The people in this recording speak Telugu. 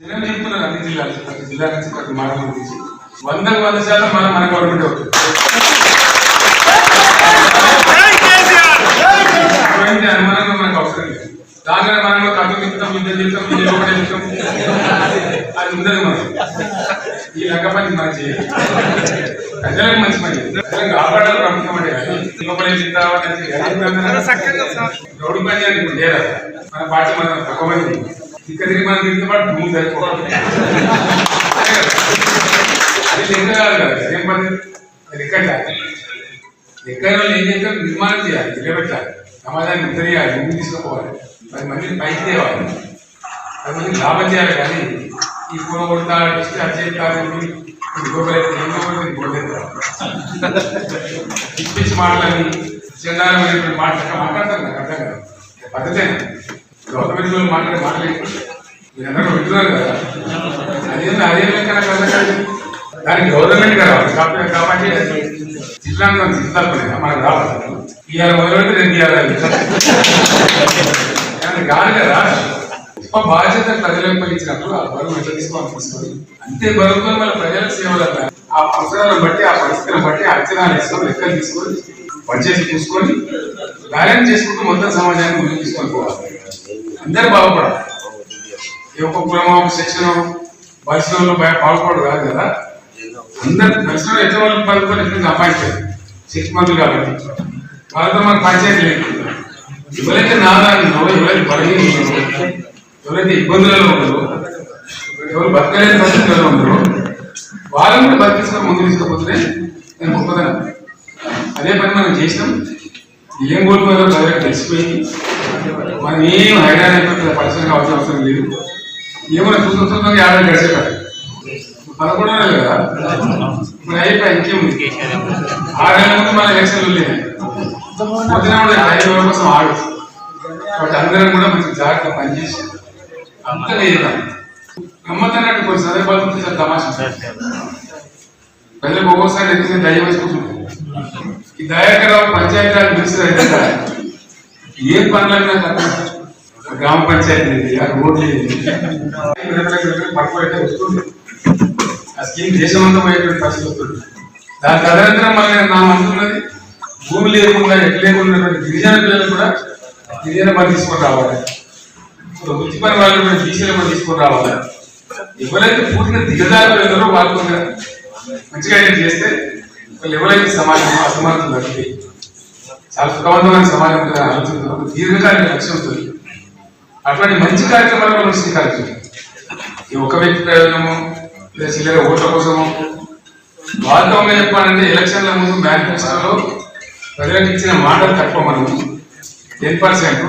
జనం చెప్తున్నారు అన్ని జిల్లాలు. ప్రతి జిల్లా నుంచి ప్రతి మార్గం నుంచి. వందకు వంద శాతం మనం మన గవర్నమెంట్ అవుతుంది. అనుమానంగా మనకు అవసరం లేదు. దానిలో మనం కథ తిప్పుతాం యుద్ధం చేస్తాం ఇది ఒకటే చేస్తాం. అది ఉండదు మనం ఈ లంక పని మనం చేయాలి. ప్రజలకు మంచి పని. ప్రజలకు కాపాడాలి ప్రభుత్వం అంటే లోపలే రోడ్డు పని అని ఇప్పుడు మన పార్టీ మనం తక్కువ మంది ఉంది. ఇక్కడ తిరిగి మనం తిరిగితే పాటు భూమి సరిపోవాలి అది లెక్క కాదు కదా ఏం పని అది లెక్క కాదు లెక్క వాళ్ళు ఏం చేస్తారు నిర్మాణం చేయాలి నిలబెట్టాలి సమాజాన్ని ఉత్తరేయాలి ముందు తీసుకుపోవాలి పది మందిని పైకి తేవాలి పది మందికి లాభం చేయాలి కానీ ఈ కూర కొడతా ఇస్తే అది చేస్తారని ఇంకొకరైతే ఇంకొకరికి ఇంకొకరైతే పిచ్చి పిచ్చి మాటలని చండాలమైనటువంటి మాటలు మాట్లాడతారు నాకు అర్థం కాదు పద్ధతే గవర్నమెంట్ మాట్లాడే మాట్లాడి మీరందరూ వింటున్నారు కదా. అదే అదే లెక్క కదా. దానికి గవర్నమెంట్ రావాలి కాబట్టి కాపాడే జిల్లా జిల్లాలు మనకు రావాలి. ఇవాళ మొదలైతే రెండు ఇవ్వాలి కానీ కాదు కదా. గొప్ప బాధ్యత ప్రజలకు ఇచ్చినప్పుడు ఆ బరువు ఎట్లా తీసుకోవాలి తీసుకొని అంతే బరువుతో మన ప్రజలకు సేవలు ఆ అవసరాలను బట్టి ఆ పరిస్థితులను బట్టి ఆ అంచనాలు వేసుకొని లెక్కలు తీసుకొని పనిచేసి చూసుకొని బ్యాలెన్స్ చేసుకుంటూ మొత్తం సమాజాన్ని ముందుకు తీసుకొని పోవాలి. అందరూ బాగుపడాలి. ఈ ఒక్క కులమో ఒక సెక్షన్ పరిశ్రమలో బాగుపడదు కాదు కదా? అందరు పరిశ్రమలు ఎట్లా వాళ్ళు పలుకొని ఎట్లా సంపాదించారు సిక్స్ మంత్లు కాబట్టి. వాళ్ళతో మనకు పంచాయతీ లేదు. ఎవరైతే నాదాన్నో ఎవరైతే బలహీన ఎవరైతే ఇబ్బందులలో ఉన్నారో ఎవరు బతకలేని పరిస్థితుల్లో ఉన్నారో వాళ్ళని కూడా బతికించుకొని ముందు తీసుకపోతే నేను గొప్పదనం. అదే పని మనం చేసినాం. ఏం కోల్పోయారో ప్రజలకు తెలిసిపోయింది. మనం ఏం హైరాణ అయిపోతుంది? పరిశ్రమ అవసరం అవసరం లేదు. ఏమైనా చూసిన చూసిన యాభై గడిచేటారు పదకొండు నెలలు కదా? ఇప్పుడు అయిపోయి ఇంకేముంది ఆరేళ్ళ ముందు మన ఎలక్షన్లు లేదు పొద్దున ఐదు వేల కోసం ఆడు. కాబట్టి అందరం కూడా మంచి జాగ్రత్త పనిచేసి అంత లేదు నమ్మతన్నట్టు కొన్ని సందర్భాలు సార్ చాలా తమాషా. ప్రజలకు ఒక్కోసారి ఎందుకంటే దయ వేసుకుంటున్నారు ఈ దయాకరావు పంచాయతీరాజ్ మినిస్టర్ అయితే ఏ పనులైనా కదా గ్రామ పంచాయతీ ఇది, రోడ్లు పడిపోయితే వస్తుంది ఆ స్కీమ్ దేశవంతమైనటువంటి పరిస్థితి వస్తుంది. దాని తదనంతరం మళ్ళీ నా మనసున్నది భూమి లేకుండా ఎట్లా లేకుండా గిరిజన పిల్లలు కూడా గిరిజన పని తీసుకొని రావాలి. వృత్తి పని వాళ్ళు కూడా బీసీల పని తీసుకొని రావాలి. ఎవరైతే పూర్తిగా దిగదారులు వెళ్ళారో వాళ్ళు మంచిగా ఏం చేస్తే వాళ్ళు ఎవరైతే సమాజం అసమానతలు తగ్గి చాలా సుఖవంతమైన సమాజం ఉంటుందని ఆలోచిస్తున్నారు దీర్ఘకాలిక లక్ష్యం ఉంటుంది అటువంటి మంచి కార్యక్రమాలు శ్రీకారం ఈ ఒక వ్యక్తి ప్రయోజనము లేదా చిల్లర ఓట్ల కోసము. వాస్తవంగా చెప్పాలంటే ఎలక్షన్ల ముందు మేనిఫెస్టోలో ప్రజలకు ఇచ్చిన మాటలు తక్కువ మనము. Ten percent.